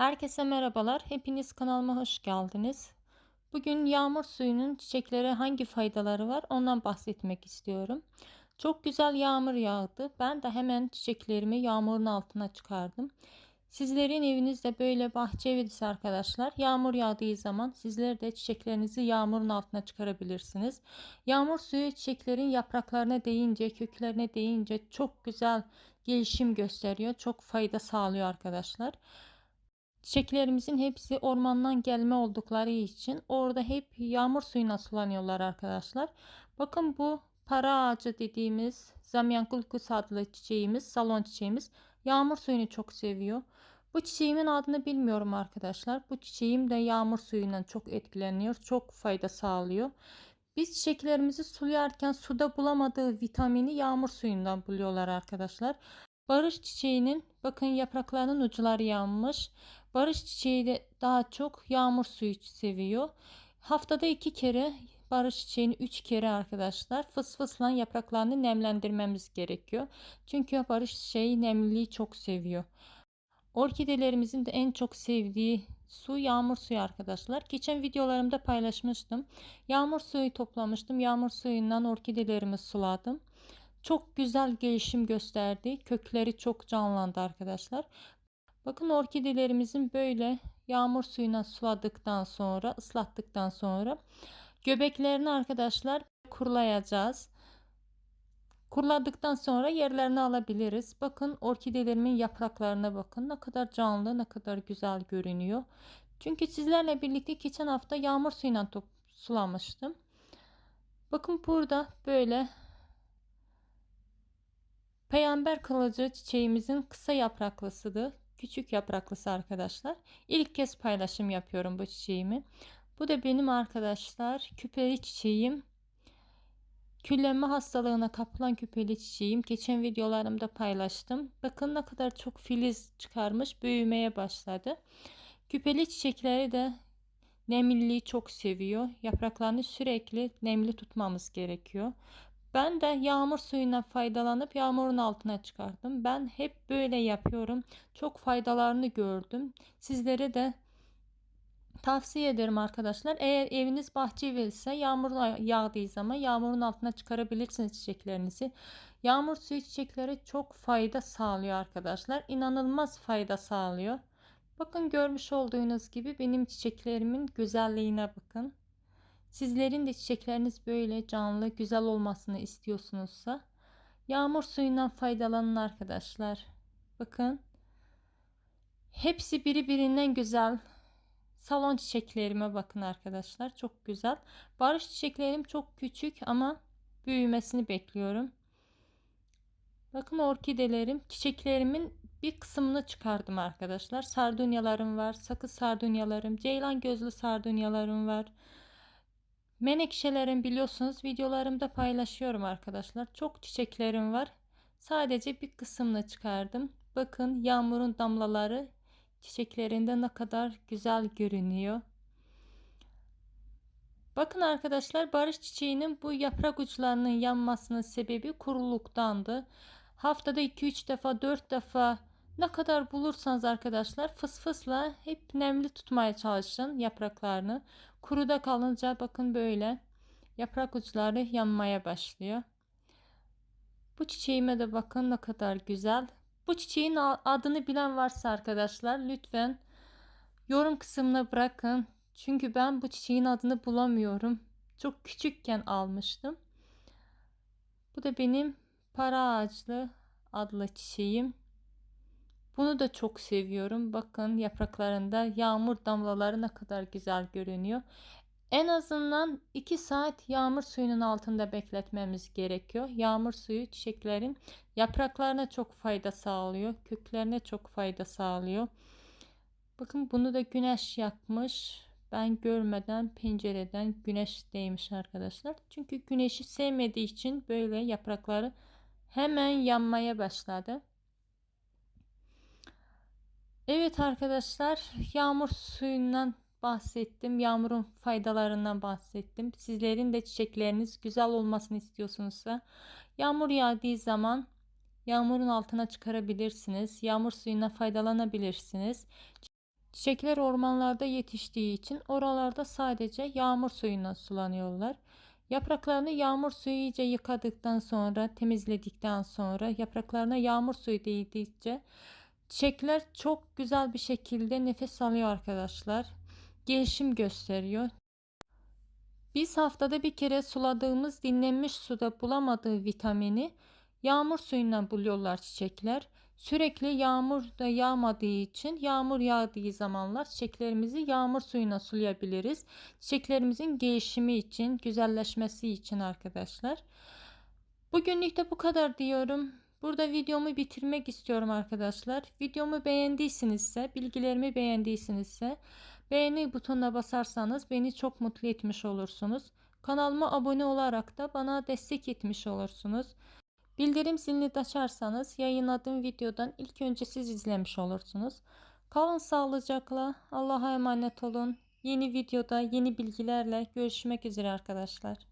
Herkese merhabalar. Hepiniz kanalıma hoş geldiniz. Bugün yağmur suyunun çiçeklere hangi faydaları var ondan bahsetmek istiyorum. Çok güzel yağmur yağdı. Ben de hemen çiçeklerimi yağmurun altına çıkardım. Sizlerin evinizde böyle bahçe eviyse arkadaşlar yağmur yağdığı zaman sizler de çiçeklerinizi yağmurun altına çıkarabilirsiniz. Yağmur suyu çiçeklerin yapraklarına değince köklerine değince çok güzel gelişim gösteriyor. Çok fayda sağlıyor arkadaşlar. Çiçeklerimizin hepsi ormandan gelme oldukları için orada hep yağmur suyuna sulanıyorlar arkadaşlar. Bakın bu para ağacı dediğimiz Zamyankulkus adlı çiçeğimiz, salon çiçeğimiz yağmur suyunu çok seviyor. Bu çiçeğimin adını bilmiyorum arkadaşlar. Bu çiçeğim de yağmur suyundan çok etkileniyor. Çok fayda sağlıyor. Biz çiçeklerimizi sulayarken suda bulamadığı vitamini yağmur suyundan buluyorlar arkadaşlar. Barış çiçeğinin bakın yapraklarının uçları yanmış. Barış çiçeği de daha çok yağmur suyu seviyor. Haftada iki kere barış çiçeğini üç kere arkadaşlar fıs fıslan yapraklarını nemlendirmemiz gerekiyor. Çünkü barış çiçeği nemliliği çok seviyor. Orkidelerimizin de en çok sevdiği su yağmur suyu arkadaşlar. Geçen videolarımda paylaşmıştım. Yağmur suyu toplamıştım. Yağmur suyundan orkidelerimi suladım. Çok güzel gelişim gösterdi. Kökleri çok canlandı arkadaşlar. Bakın orkidelerimizin böyle yağmur suyuna suladıktan sonra ıslattıktan sonra göbeklerini arkadaşlar kurulayacağız. Kuruladıktan sonra yerlerini alabiliriz. Bakın orkidelerimin yapraklarına bakın. Ne kadar canlı, ne kadar güzel görünüyor. Çünkü sizlerle birlikte geçen hafta yağmur suyuna sulamıştım. Bakın burada böyle Peygamber kılıcı çiçeğimizin kısa yapraklısıdır. Küçük yapraklısı arkadaşlar. İlk kez paylaşım yapıyorum bu çiçeğimi. Bu da benim arkadaşlar küpeli çiçeğim. Küllenme hastalığına kapılan küpeli çiçeğim. Geçen videolarımda paylaştım. Bakın ne kadar çok filiz çıkarmış. Büyümeye başladı. Küpeli çiçekleri de nemliliği çok seviyor. Yapraklarını sürekli nemli tutmamız gerekiyor. Ben de yağmur suyuna faydalanıp yağmurun altına çıkardım. Ben hep böyle yapıyorum. Çok faydalarını gördüm. Sizlere de tavsiye ederim arkadaşlar. Eğer eviniz bahçe ise yağmur yağdığı zaman yağmurun altına çıkarabilirsiniz çiçeklerinizi. Yağmur suyu çiçeklere çok fayda sağlıyor arkadaşlar. İnanılmaz fayda sağlıyor. Bakın görmüş olduğunuz gibi benim çiçeklerimin güzelliğine bakın. Sizlerin de çiçekleriniz böyle canlı, güzel olmasını istiyorsunuzsa yağmur suyundan faydalanın arkadaşlar. Bakın. Hepsi birbirinden güzel. Salon çiçeklerime bakın arkadaşlar. Çok güzel. Barış çiçeklerim çok küçük ama büyümesini bekliyorum. Bakın orkidelerim. Çiçeklerimin bir kısmını çıkardım arkadaşlar. Sardunyalarım var. Sakız sardunyalarım. Ceylan gözlü sardunyalarım var. Menekşelerin biliyorsunuz videolarımda paylaşıyorum arkadaşlar. Çok çiçeklerim var. Sadece bir kısmını çıkardım. Bakın yağmurun damlaları çiçeklerinde ne kadar güzel görünüyor. Bakın arkadaşlar barış çiçeğinin bu yaprak uçlarının yanmasının sebebi kuruluktandı. Haftada 2-3 defa 4 defa ne kadar bulursanız arkadaşlar fıs fısla hep nemli tutmaya çalışın yapraklarını. Kuruda kalınca bakın böyle yaprak uçları yanmaya başlıyor. Bu çiçeğime de bakın ne kadar güzel. Bu çiçeğin adını bilen varsa arkadaşlar lütfen yorum kısmına bırakın. Çünkü ben bu çiçeğin adını bulamıyorum. Çok küçükken almıştım. Bu da benim para ağaçlı adlı çiçeğim. Bunu da çok seviyorum. Bakın yapraklarında yağmur damlaları ne kadar güzel görünüyor. En azından 2 saat yağmur suyunun altında bekletmemiz gerekiyor. Yağmur suyu çiçeklerin yapraklarına çok fayda sağlıyor. Köklerine çok fayda sağlıyor. Bakın bunu da güneş yakmış. Ben görmeden pencereden güneş değmiş arkadaşlar. Çünkü güneşi sevmediği için böyle yaprakları hemen yanmaya başladı. Evet arkadaşlar yağmur suyundan bahsettim. Yağmurun faydalarından bahsettim. Sizlerin de çiçekleriniz güzel olmasını istiyorsunuzsa yağmur yağdığı zaman yağmurun altına çıkarabilirsiniz. Yağmur suyuna faydalanabilirsiniz. Çiçekler ormanlarda yetiştiği için oralarda sadece yağmur suyuyla sulanıyorlar. Yapraklarını yağmur suyu iyice yıkadıktan sonra, temizledikten sonra yapraklarına yağmur suyu değdikçe çiçekler çok güzel bir şekilde nefes alıyor arkadaşlar. Gelişim gösteriyor. Biz haftada bir kere suladığımız dinlenmiş suda bulamadığı vitamini yağmur suyundan buluyorlar çiçekler. Sürekli yağmur da yağmadığı için yağmur yağdığı zamanlar çiçeklerimizi yağmur suyuna sulayabiliriz. Çiçeklerimizin gelişimi için, güzelleşmesi için arkadaşlar. Bugünlük de bu kadar diyorum. Burada videomu bitirmek istiyorum arkadaşlar. Videomu beğendiysinizse, bilgilerimi beğendiysinizse beğeni butonuna basarsanız beni çok mutlu etmiş olursunuz. Kanalıma abone olarak da bana destek etmiş olursunuz. Bildirim zilini açarsanız yayınladığım videodan ilk önce siz izlemiş olursunuz. Kalın sağlıcakla. Allah'a emanet olun. Yeni videoda yeni bilgilerle görüşmek üzere arkadaşlar.